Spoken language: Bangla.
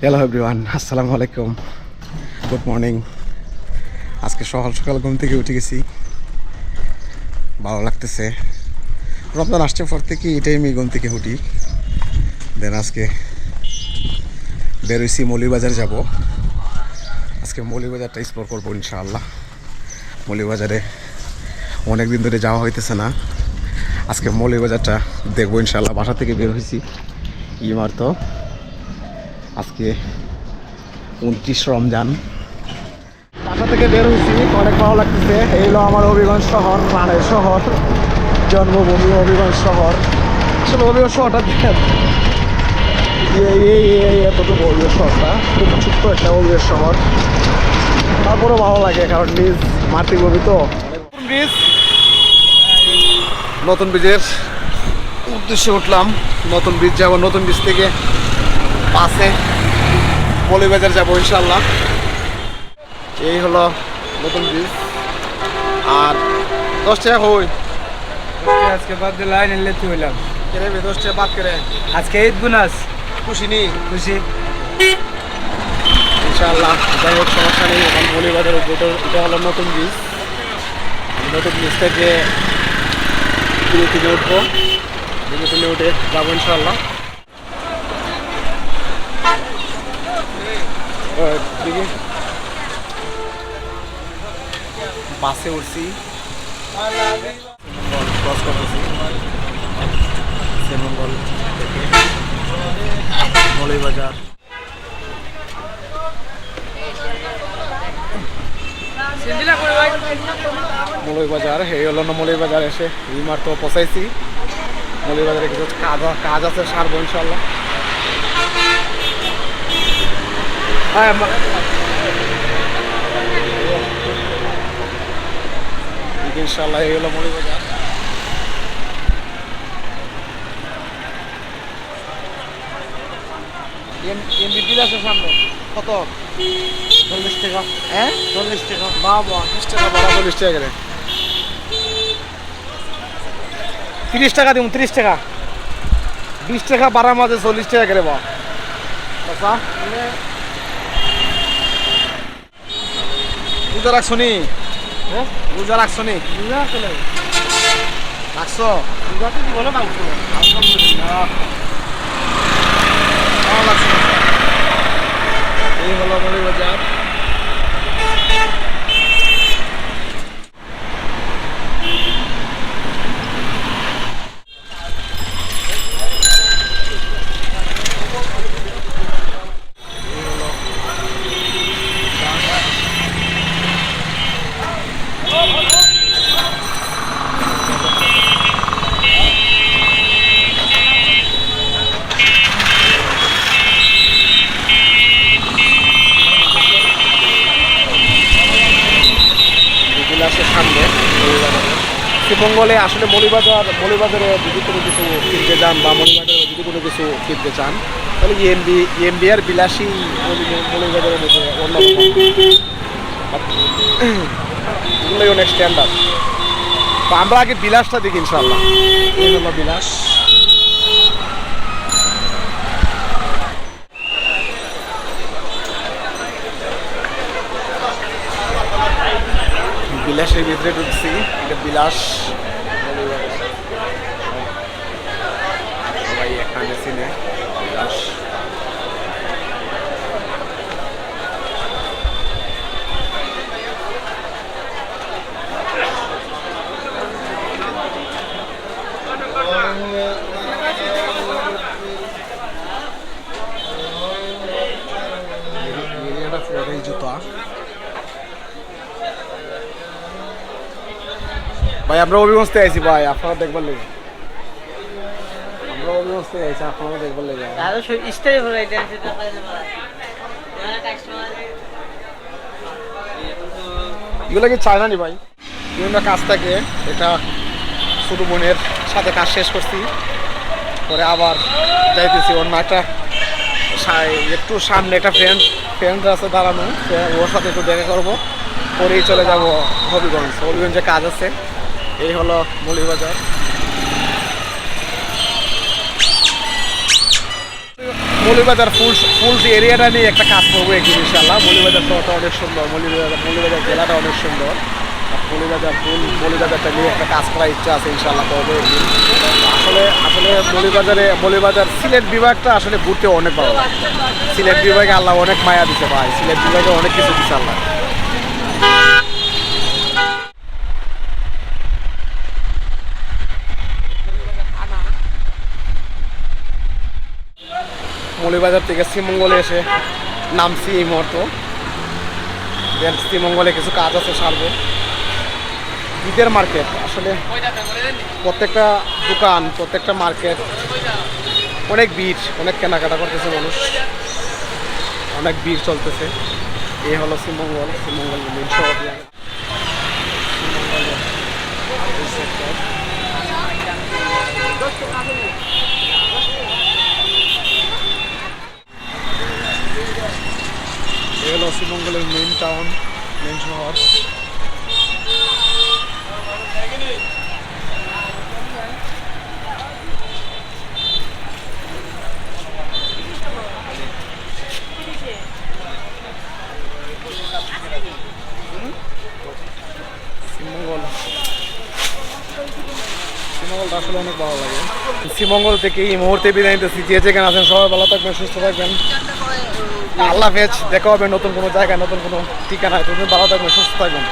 হ্যালো এভরিওয়ান আসসালামু আলাইকুম গুড মর্নিং আজকে সকাল সকাল ঘুম থেকে উঠে গেছি। ভালো লাগতেছে। রমজান আসছে পর থেকে এই টাইমে ঘুম থেকে উঠি। দেন আজকে বেরোইছি মৌলিবাজার যাব। আজকে মৌলিবাজারটা এক্সপ্লোর করব ইনশাআল্লাহ। মৌলিবাজারে অনেক দিন ধরে যাওয়া হইতেছে না। আজকে মৌলিবাজারটা দেখব ইনশাআল্লাহ। বাসা থেকে বের হয়েছি ইমার তো আজকে উনত্রিশ রমজান। বাসা থেকে বের হয়েছি, অনেক ভালো লাগতেছে। এই হলো আমার হবিগঞ্জ শহর প্রাণের শহর, জন্মভূমি হবিগঞ্জ শহর। আসলে হবিগঞ্জ শহরটা এই এতটুকু হবিগঞ্জ শহরটা, খুব ছোট্ট একটা হবিগঞ্জ শহর। তারপরেও ভালো লাগে, কারণ নিজ মাতৃভূমি তো। ব্রিজ, নতুন ব্রিজের উদ্দেশ্যে উঠলাম। নতুন ব্রিজ যাব, নতুন ব্রিজ থেকে। পাশে মৌলিবাজার যাব ইনশাল্লাহ এই হলো নতুন ব্রিজ আর দশ টাকা হই। আজকে বাদ দিয়ে লাইন এলে তুই হইলাম? কেরে বে দশ টাকা বাদ করে? আজকে ঈদ বোনাস। খুশি নি? খুশি। ইনশাল্লাহ যাই হোক সমস্যা নেই। এখন মৌলিবাজার উঠবো এটা হলো নতুন ব্রিজ নতুন ব্রিজ থেকে দিনে থেকে উঠবো। থেকে উঠে যাব ইনশাল্লাহ দেখি বাসে উঠছি। ক্রস করতেছি। শ্রীমঙ্গল থেকে মৌলিবাজার মৌলই বাজার এই হলো না মৌলই বাজার এসে তো পচাইছি মৌলই বাজারে কিছু কাজ কাজ আছে সারবো ইনশাল্লাহ হ্যাঁ মা- ইনশাল্লাহ এই হলো মৌলই বাজার এমবিপি আছে সামনে। কত? চল্লিশ টাকা। হ্যাঁ? চল্লিশ টাকা। বাবা। বিশ টাকা বাড়া চল্লিশ টাকা করে। তিরিশ টাকা দিন তিরিশ টাকা। বিশ টাকা বাড়ার মাঝে চল্লিশ টাকা করে বা রোজা রাখছো নি? রোজা রাখছো নি? চলে রাখছো? বুঝা তো বলো মাংস এই হলো বাজার বিলাসের সামনে মৌলিবাজারে শ্রীমঙ্গলে আসলে মৌলিবাজার মৌলিবাজারে যদি কোনো কিছু কিনতে যান বা মৌলিবাজারে যদি কোনো কিছু কিনতে চান, তাহলে E ইএমবি ইএমবি আর বিলাসী মৌলি- মৌলিবাজারের মধ্যে অন্যতম। এগুলোই অনেক স্ট্যান্ডার্ড তো আমরা আগে বিলাসটা দেখি ইনশাল্লাহ বিলাস। বিলাসের ভিতরে ঢুকছি এটা বিলাস সবাই এখানে চিনে বিলাস এরিয়াটা পুরোটাই জুতা ভাই আমরা অভিগঞ্জ থেকে আইছি ভাই আপনারা দেখবার লেগে। আমরা অভিগঞ্জ থেকে আইছি আপনারা দেখবার লেগে। দাদা স্টাইল হলো এটা সেটা এগুলো কি চায়না নি ভাই? বিভিন্ন কাজ থাকে এটা ছোট বোনের সাথে কাজ শেষ করছি। পরে আবার যাইতেছি অন্য একটা সা- একটু সামনে একটা ফ্রেন্ড ফ্রেন্ড আছে দাঁড়ানো ওর সাথে একটু দেখা করব। পরেই চলে যাব হবিগঞ্জ হবিগঞ্জে কাজ আছে। এই হলো মৌলিবাজার মৌলিবাজার ফুল ফুল এরিয়াটা নিয়ে একটা কাজ করব একদিন ইনশাল্লাহ মৌলিবাজার শহরটা অনেক সুন্দর মৌলিবাজার মৌলিবাজার জেলাটা অনেক সুন্দর। মৌলিবাজার ফুল মৌলিবাজারটা নিয়ে একটা কাজ করার ইচ্ছা আছে ইনশাল্লাহ করব একদিন। আসলে আসলে মৌলিবাজারে মৌলিবাজার সিলেট বিভাগটা আসলে ঘুরতে অনেক ভালো সিলেট বিভাগে আল্লাহ অনেক মায়া দিতে ভাই সিলেট বিভাগে অনেক কিছু দিচ্ছে আল্লাহ। মৌলিবাজার থেকে শ্রীমঙ্গলে এসে নামছি এই মুহূর্ত। দেন শ্রীমঙ্গলে কিছু কাজ আছে সারবো। ঈদের মার্কেট আসলে প্রত্যেকটা দোকান, প্রত্যেকটা মার্কেট অনেক ভিড়, অনেক কেনাকাটা করতেছে মানুষ। অনেক ভিড় চলতেছে। এই হলো শ্রীমঙ্গল শ্রীমঙ্গল মেন শহর। শ্রীমঙ্গলের শ্রীমঙ্গলের মেন টাউন মেন শহর। আসলে অনেক ভালো লাগে। শ্রীমঙ্গল থেকে এই মুহূর্তে বিদায় নিতেছি। যে যেখানে আছেন সবাই ভালো থাকবেন, সুস্থ থাকবেন। আল্লাহ হাফেজ, দেখা হবে নতুন কোনো জায়গায়, নতুন কোনো ঠিকানায়। তুমি ভালো থাকবেন, সুস্থ থাকবেন।